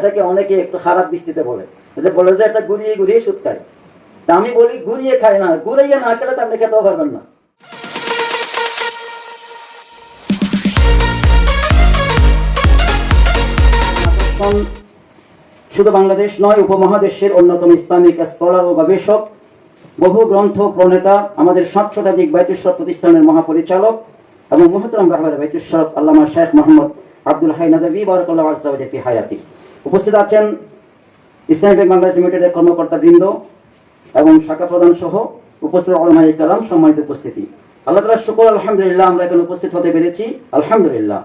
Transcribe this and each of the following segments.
এটাকে অনেকে একটু খারাপ দৃষ্টিতে বলে। যে বলে যে এটা গুড়িয়ে গুড়িয়ে সুদ খায়। তা আমি বলি, গুড়িয়ে খায় না। গুড়িয়ে না খেলে তো আপনি খেতেও পারবেন না। শুধু বাংলাদেশ নয়, উপমহাদেশের অন্যতম ইসলামিক স্কলার ও গবেষক, বহু গ্রন্থ প্রণেতা, আমাদের সাত শতাধিক বাইতুস্বর প্রতিষ্ঠানের মহাপরিচালক এবং মোহতরম রাহবার বাইতুস্বর আল্লামা শেখ মোহাম্মদ আব্দুল হাই নাদবী, বারকাল্লাহ আজাদি হায়াতি। উপস্থিত আছেন ইসলামী ব্যাংক বাংলাদেশ লিমিটেডের কর্মকর্তা বৃন্দ এবং শাখা প্রধান সহ উপস্থিত আলমাই কালাম সম্মানিত উপস্থিতি। আল্লাহ তালা শুকর, আলহামদুলিল্লাহ, আমরা এখানে উপস্থিত হতে পেরেছি। আলহামদুলিল্লাহ।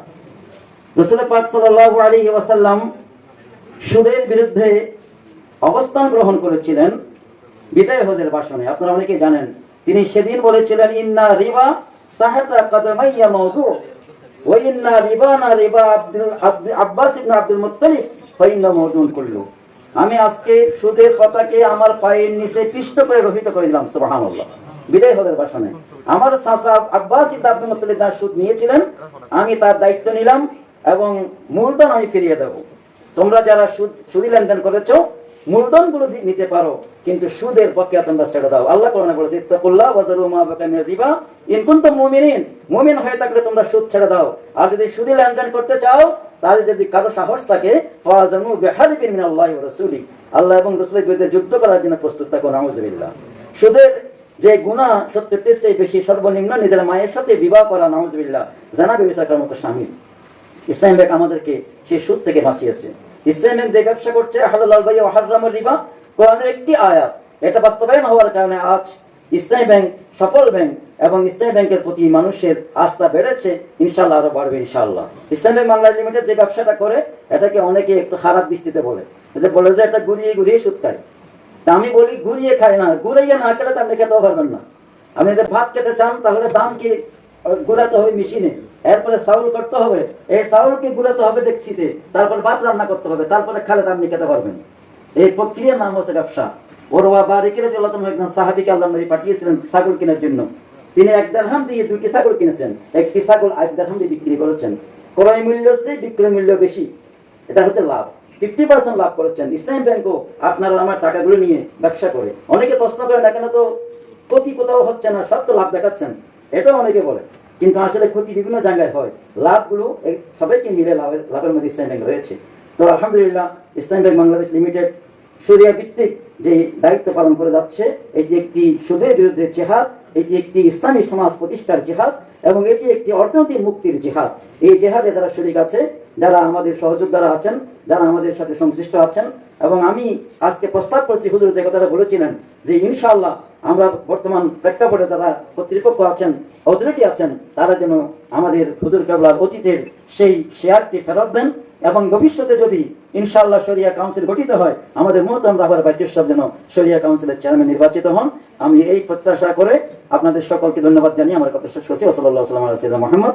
রসুল পাক সাল্লাল্লাহু আলাইহি ওয়াসাল্লাম সুদের বিরুদ্ধে অবস্থান গ্রহণ করেছিলেন বিদায় হজের ভাষণে। আপনারা অনেকে জানেন, তিনি সেদিন বলেছিলেন, ইন্না রিবা তাহাতা কদমাইয়া মাউদু ওয়া ইন্না রিবানা রিবা আব্দুল আব্দ- আব্বাস ইবনে আব্দুল মুত্তালিব। ফাইন্না মাউদুন কুল্লু আমি আজকে সুদের কথাকে আমার পায়ের নিচে পিষ্ট করে রহিত করে দিলাম, সুবহানাল্লাহ। বিদায় হজের বাসনে আমার চাচা আব্বাস আব্দুল যার সুদ নিয়েছিলেন, আমি তার দায়িত্ব নিলাম এবং মূলধন আমি ফিরিয়ে দেবো। তোমরা যারা সুদ সুদি লেনদেন করেছ মূলধনগুলো নিতে পারো, কিন্তু সুদের পক্ষে তোমরা ছেড়ে দাও। আল্লাহ কোরআনে বলেছে, ইত্তাকুল্লাহ ওয়া যারু মা বাকা রিবা ইন কুনতুম মুমিনিন। মুমিন হয়ে থাকলে তোমরা সুদ ছেড়ে দাও। আর যদি সুদি লেনদেন করতে চাও, তাহলে যদি কারও সাহস থাকে ফাজানু বিহারিবিন মিনাল্লাহি ওয়া রাসূলি। আল্লাহ এবং রাসূলের বিরুদ্ধে যুদ্ধ করার জন্য প্রস্তুত থাকো নাউজুবিল্লাহ সুদের যে গুনাহ সত্তরটির চেয়ে বেশি সর্বনিম্ন, নিজের মায়ের সাথে বিবাহ করা নাউজুবিল্লাহ জানাবে বিচার মতো স্বামী। ইসলাম ব্যাংক আমাদেরকে সেই সুদ থেকে বাঁচিয়েছে। ইসলাম ব্যাংক যে ব্যবসা করছে হালাল ভাই হারামের রিবা, কোরআনের একটি আয়াত। এটা বাস্তবায়ন হওয়ার কারণে আজ ইসলামী ব্যাংক সফল ব্যাংক এবং ইসলামী ব্যাংকের প্রতি মানুষের আস্থা বেড়েছে। ইনশাল্লাহ আরও বাড়বে ইনশাল্লাহ ইসলাম ব্যাংক বাংলা লিমিটেড যে ব্যবসাটা করে, এটাকে অনেকে একটু খারাপ দৃষ্টিতে বলে। যে বলে যে এটা গুড়িয়ে গুড়িয়ে সুদ খায়। তা আমি বলি, গুড়িয়ে খায় না। গুড়াইয়ে না খেলে তো আপনি খেতেও পারবেন না। আপনি যদি ভাত খেতে চান, তাহলে দাম কি গুড়াতে হবে মেশিনে। এরপরে চাউল করতে হবে। এই চাউলকে গুড়াতে হবে দেখছিতে। তারপর ভাত রান্না করতে হবে। তারপরে খালে আপনি খেতে পারবেন। এই প্রক্রিয়ার নাম হচ্ছে ব্যবসা। বারিকের যে আল্লাহ একজন সাহাবিকে আল্লাহ নবী পাঠিয়েছিলেন ছাগল কেনার জন্য। তিনি এক দিয়ে দুইটি ছাগল কিনেছেন। একটি ছাগল এক দিয়ে বিক্রি করেছেন। ক্রয় মূল্যের চেয়ে বিক্রয় মূল্য বেশি। এটা হচ্ছে লাভ। ফিফটি পার্সেন্ট লাভ করেছেন। ইসলাম ব্যাংকও আপনারা আমার টাকাগুলো নিয়ে ব্যবসা করে। অনেকে প্রশ্ন করেন এখানে তো ক্ষতি কোথাও হচ্ছে না, সব তো লাভ দেখাচ্ছেন। এটাও অনেকে বলে। কিন্তু আসলে ক্ষতি বিভিন্ন জায়গায় হয়। লাভগুলো সবাইকে মিলে লাভের লাভের মধ্যে ইসলাম ব্যাংক রয়েছে। তো আলহামদুলিল্লাহ ইসলাম ব্যাংক বাংলাদেশ লিমিটেড সরিয়া ভিত্তিক যে দায়িত্ব পালন করে যাচ্ছে, এটি একটি সুদের বিরুদ্ধে জেহাদ, এটি একটি ইসলামী সমাজ প্রতিষ্ঠার জেহাদ এবং এটি একটি অর্থনৈতিক মুক্তির জেহাদ। এই জেহাদে যারা শরিক আছে যারা আমাদের সহযোদ্ধারা আছেন, যারা আমাদের সাথে সংশ্লিষ্ট আছেন, এবং আমি আজকে প্রস্তাব করছি, হুজুর যে কথাটা বলেছিলেন যে ইনশাআল্লাহ আমরা বর্তমান প্রেক্ষাপটে যারা কর্তৃপক্ষ আছেন অথরিটি আছেন, তারা যেন আমাদের হুজুর কেবলার অতীতের সেই শেয়ারটি ফেরত দেন এবং ভবিষ্যতে যদি ইনশাআল্লাহ শরিয়া কাউন্সিল গঠিত হয়, আমাদের মোহতাম রাবার বাইতুসব যেন শরিয়া কাউন্সিলের চেয়ারম্যান নির্বাচিত হন। আমি এই প্রত্যাশা করে আপনাদের সকলকে ধন্যবাদ জানিয়ে আমার কথা শেষ করছি। ওসলাল্লাহ সাল্লাম আলাইকুম রাহমাতুল্লাহ।